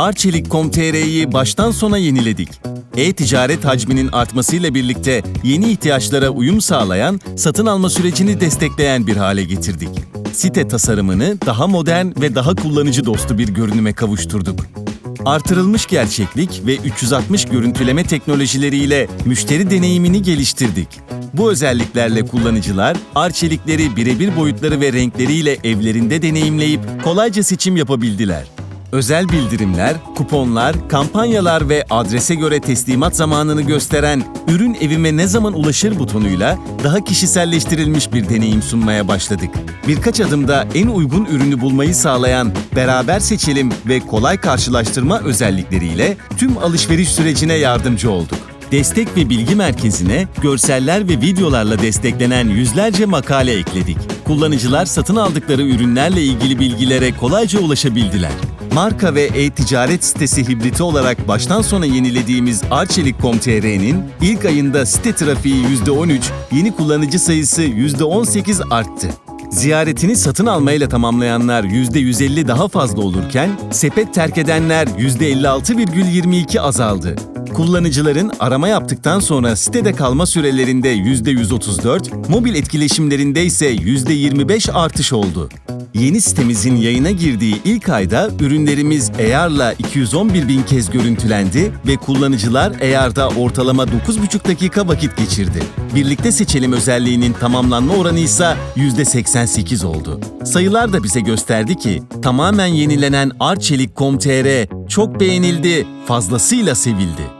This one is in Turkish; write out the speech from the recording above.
Arçelik.com.tr'yi baştan sona yeniledik. E-ticaret hacminin artmasıyla birlikte yeni ihtiyaçlara uyum sağlayan, satın alma sürecini destekleyen bir hale getirdik. Site tasarımını daha modern ve daha kullanıcı dostu bir görünüme kavuşturduk. Artırılmış gerçeklik ve 360 görüntüleme teknolojileriyle müşteri deneyimini geliştirdik. Bu özelliklerle kullanıcılar Arçelikleri birebir boyutları ve renkleriyle evlerinde deneyimleyip kolayca seçim yapabildiler. Özel bildirimler, kuponlar, kampanyalar ve adrese göre teslimat zamanını gösteren ürün evime ne zaman ulaşır butonuyla daha kişiselleştirilmiş bir deneyim sunmaya başladık. Birkaç adımda en uygun ürünü bulmayı sağlayan beraber seçelim ve kolay karşılaştırma özellikleriyle tüm alışveriş sürecine yardımcı olduk. Destek ve bilgi merkezine görseller ve videolarla desteklenen yüzlerce makale ekledik. Kullanıcılar satın aldıkları ürünlerle ilgili bilgilere kolayca ulaşabildiler. Marka ve e-ticaret sitesi hibriti olarak baştan sona yenilediğimiz Arçelik.com.tr'nin ilk ayında site trafiği %13, yeni kullanıcı sayısı %18 arttı. Ziyaretini satın almayla tamamlayanlar %150 daha fazla olurken, sepet terk edenler %56,22 azaldı. Kullanıcıların arama yaptıktan sonra sitede kalma sürelerinde %134, mobil etkileşimlerinde ise %25 artış oldu. Yeni sitemizin yayına girdiği ilk ayda ürünlerimiz AR'la 211 bin kez görüntülendi ve kullanıcılar AR'da ortalama 9,5 dakika vakit geçirdi. Birlikte seçelim özelliğinin tamamlanma oranı ise %88 oldu. Sayılar da bize gösterdi ki tamamen yenilenen Arçelik.com.tr çok beğenildi, fazlasıyla sevildi.